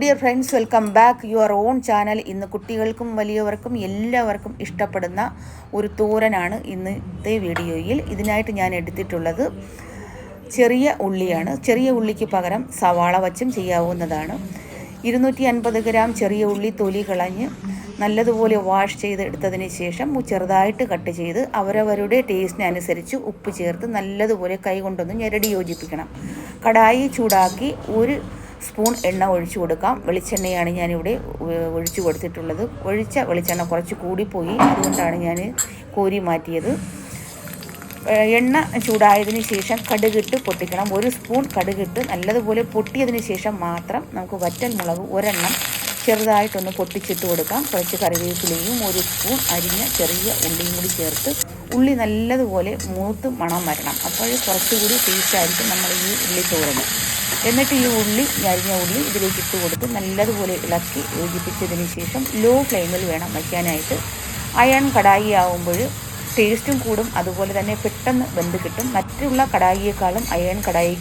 Dear friends welcome back your own channel ഇന്ന് കുട്ടികൾക്കും വലിയവർക്കും എല്ലാവർക്കും ഇഷ്ടപ്പെടുന്ന ഒരു തോരനാണ് ഇന്നത്തെ വീഡിയോയിൽ. ഇതിനായിട്ട് ഞാൻ എടുത്തിട്ടുള്ളത് ചെറിയ ഉള്ളിയാണ്. ചെറിയ ഉള്ളിക്ക് പകരം സവാള വച്ചും ചെയ്യാവുന്നതാണ്. ഇരുന്നൂറ്റി അൻപത് ഗ്രാം ചെറിയ ഉള്ളി തൊലി കളഞ്ഞ് നല്ലതുപോലെ വാഷ് ചെയ്ത് എടുത്തതിന് ശേഷം ചെറുതായിട്ട് കട്ട് ചെയ്ത് അവരവരുടെ ടേസ്റ്റിനനുസരിച്ച് ഉപ്പ് ചേർത്ത് നല്ലതുപോലെ കൈ കൊണ്ടൊന്ന് ഞെരടി യോജിപ്പിക്കണം. കടായി ചൂടാക്കി ഒരു സ്പൂൺ എണ്ണ ഒഴിച്ചു കൊടുക്കാം. വെളിച്ചെണ്ണയാണ് ഞാനിവിടെ ഒഴിച്ചു കൊടുത്തിട്ടുള്ളത്. ഒഴിച്ച വെളിച്ചെണ്ണ കുറച്ച് കൂടിപ്പോയി. അതുകൊണ്ടാണ് ഞാൻ കോരി മാറ്റിയത്. എണ്ണ ചൂടായതിന് ശേഷം കടുകിട്ട് പൊട്ടിക്കണം. ഒരു സ്പൂൺ കടുകിട്ട് നല്ലതുപോലെ പൊട്ടിയതിന് ശേഷം മാത്രം നമുക്ക് വറ്റൽ മുളക് ഒരെണ്ണം ചെറുതായിട്ടൊന്ന് പൊട്ടിച്ചിട്ട് കൊടുക്കാം. കുറച്ച് കറിവേപ്പിലയും ഒരു സ്പൂൺ അരിഞ്ഞ ചെറിയ ഉള്ളിയും കൂടി ചേർത്ത് ഉള്ളി നല്ലതുപോലെ മൂത്ത് മണം വരണം. അപ്പോൾ കുറച്ചുകൂടി ടേസ്റ്റായിരിക്കും നമ്മൾ ഈ ഉള്ളി തോരന് എന്നിട്ട് ഈ ഉള്ളി ഞരിഞ്ഞ ഉള്ളി ഇതിലേക്ക് ഇട്ട് കൊടുത്ത് നല്ലതുപോലെ ഇളക്കി യോജിപ്പിച്ചതിന് ശേഷം ലോ ഫ്ലെയിമിൽ വേണം വയ്ക്കാനായിട്ട്. അയൺ കടായി ആവുമ്പോൾ ടേസ്റ്റും കൂടും. അതുപോലെ തന്നെ പെട്ടെന്ന് വെന്ത് കിട്ടും. മറ്റുള്ള കടായിയേക്കാളും അയൺ കടായി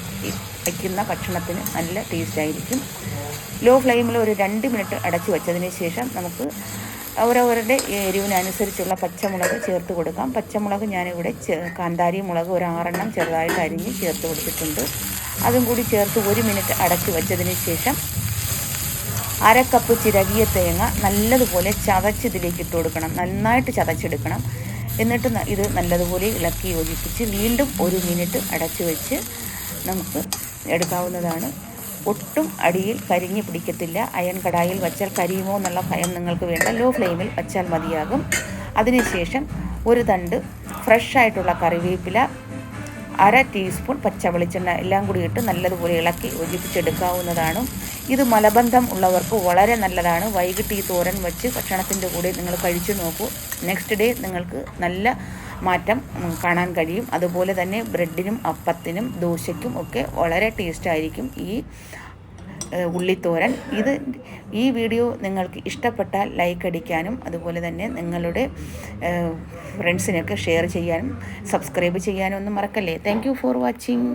വയ്ക്കുന്ന ഭക്ഷണത്തിന് നല്ല ടേസ്റ്റ് ആയിരിക്കും. ലോ ഫ്ലെയിമിൽ ഒരു രണ്ട് മിനിറ്റ് അടച്ചു വെച്ചതിന് ശേഷം നമുക്ക് അവരവരുടെ എരിവിനനുസരിച്ചുള്ള പച്ചമുളക് ചേർത്ത് കൊടുക്കാം. പച്ചമുളക് ഞാനിവിടെ കാന്താരി മുളക് ഒരു ആറെണ്ണം ചെറുതായിട്ട് അരിഞ്ഞ് ചേർത്ത് കൊടുത്തിട്ടുണ്ട്. അതും കൂടി ചേർത്ത് ഒരു മിനിറ്റ് അടച്ചു വെച്ചതിന് ശേഷം അര കപ്പ് ചിരകിയ തേങ്ങ നല്ലതുപോലെ ചതച്ച് ഇതിലേക്ക് ഇട്ട് കൊടുക്കണം. നന്നായിട്ട് ചതച്ചെടുക്കണം. എന്നിട്ട് ഇത് നല്ലതുപോലെ ഇളക്കി യോജിപ്പിച്ച് വീണ്ടും ഒരു മിനിറ്റ് അടച്ചു വെച്ച് നമുക്ക് എടുക്കാവുന്നതാണ്. ഒട്ടും അടിയിൽ കരിഞ്ഞ് പിടിക്കത്തില്ല. അയൺ കടായിൽ വച്ചാൽ കരിയുമോ എന്നുള്ള ഭയം നിങ്ങൾക്ക് വേണ്ട. ലോ ഫ്ലെയിമിൽ വച്ചാൽ മതിയാകും. അതിനുശേഷം ഒരു തണ്ട് ഫ്രഷ് ആയിട്ടുള്ള കറിവേപ്പില അര ടീസ്പൂൺ പച്ച വെളിച്ചെണ്ണ എല്ലാം കൂടി ഇട്ട് നല്ലതുപോലെ ഇളക്കി യോജിപ്പിച്ചെടുക്കാവുന്നതാണ്. ഇത് മലബന്ധം ഉള്ളവർക്ക് വളരെ നല്ലതാണ്. വൈകിട്ട് ഈ തോരൻ വെച്ച് ഭക്ഷണത്തിന്റെ കൂടെ നിങ്ങൾ കഴിച്ചു നോക്കൂ. നെക്സ്റ്റ് ഡേ നിങ്ങൾക്ക് നല്ല മാറ്റം കാണാൻ കഴിയും. അതുപോലെ തന്നെ ബ്രെഡിനും അപ്പത്തിനും ദോശയ്ക്കും ഒക്കെ വളരെ ടേസ്റ്റ് ആയിരിക്കും ഈ ഉള്ളിത്തോരൻ. ഇത് ഈ വീഡിയോ നിങ്ങൾക്ക് ഇഷ്ടപ്പെട്ടാൽ ലൈക്ക് അടിക്കാനും അതുപോലെ തന്നെ നിങ്ങളുടെ ഫ്രണ്ട്സിനൊക്കെ ഷെയർ ചെയ്യാനും സബ്സ്ക്രൈബ് ചെയ്യാനും ഒന്നും മറക്കല്ലേ. Thank for watching